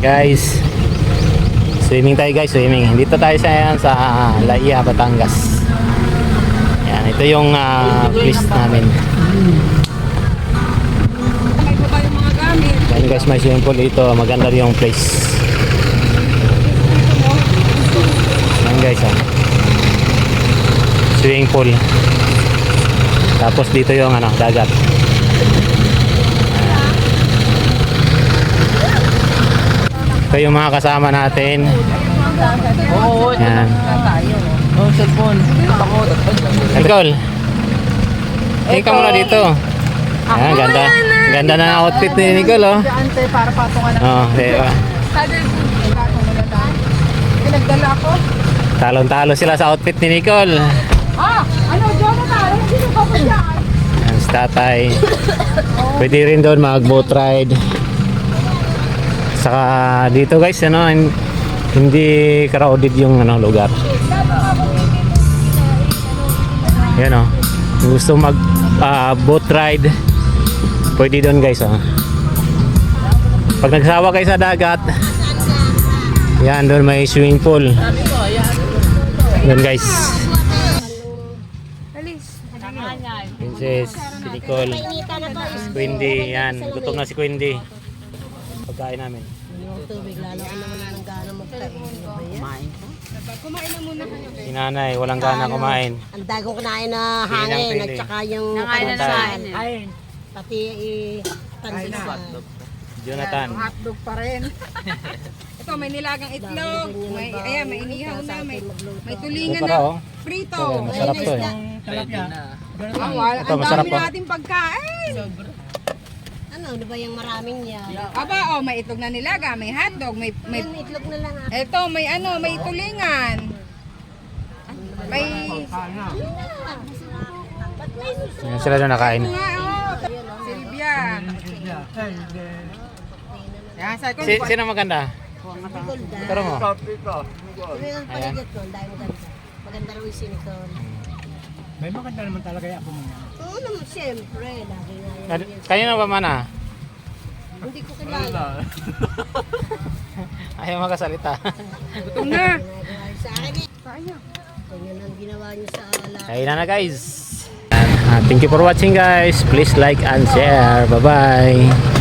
Guys, swimming tayo guys, swimming. Dito tayo sa, sa Laia, Batangas. Yan, ito yung ah, place namin. Yan guys, may swimming pool dito. Maganda rin yung place. Yan guys, ah. Swimming pool. Tapos dito yung ano, dagat. Ito yung mga kasama natin. Oo, Yan. Oh, cellphone. Ako, Nicole. Tingin ka muna dito. Yan, ganda. Ganda na ang outfit ni Nicole, oh. Ante, para patungan na. Oh, diba? Ko. Pinagdala ko. Talon-talo sila sa outfit ni Nicole. Ah! Ano, Jonathan? Sino ka pa dyan? Yan, si tatay. Pwede rin doon mag-boat ride. Saka dito guys, ano, hin- hindi crowded yung ano, lugar. Yan oh. Gusto mag ah, boat ride, pwede doon guys oh. Pag nagsawa kayo sa dagat, yan doon may swimming pool. Doon guys. Princess, si Nicole, si Quindy, yan. Gutom na si Quindy. Pagkain namin. Yung tubig, lalo ka naman ng gana magkain. Kumain ko. Kumain na muna kayo. Si nanay, walang gana kumain. Ang dagong kinain na hangin at saka yung Nakain na Tayo. naman. Ay, pati eh, pandesal. Jonathan. Hotdog pa rin. Ito, may nilagang itlog. May, ayan, may inihaw na. May, may tulingan na. oh. Prito. Ito, masarap to eh. ready na. Ah. Ito, Ang masarap dami pa. nating pagkain. Ano, ano ba yung maraming yan? Aba, oh, may itlog na nilaga, may hotdog, may, may, Yan, itlog na lang ah. eto, may ano, may tulingan. May, Yan sila doon nakain. nga, oh, Silvia. Yan, ko, Si, sino maganda? Gulda. Pero mo. Ano yung panagot ko? Ang dahil maganda. Maganda raw yung sinikon. May maganda naman talaga yung apo mo niya. Oo naman, siyempre. Lagi nga yan. Ba mana? Hindi ko kilala. Ayaw makasalita. ito na. Ginagawa sa akin eh. Kaya. Ganyan ang ginawa niyo sa ala. Kain na na guys. Ah, thank you for watching guys. Please like and share. Bye-bye.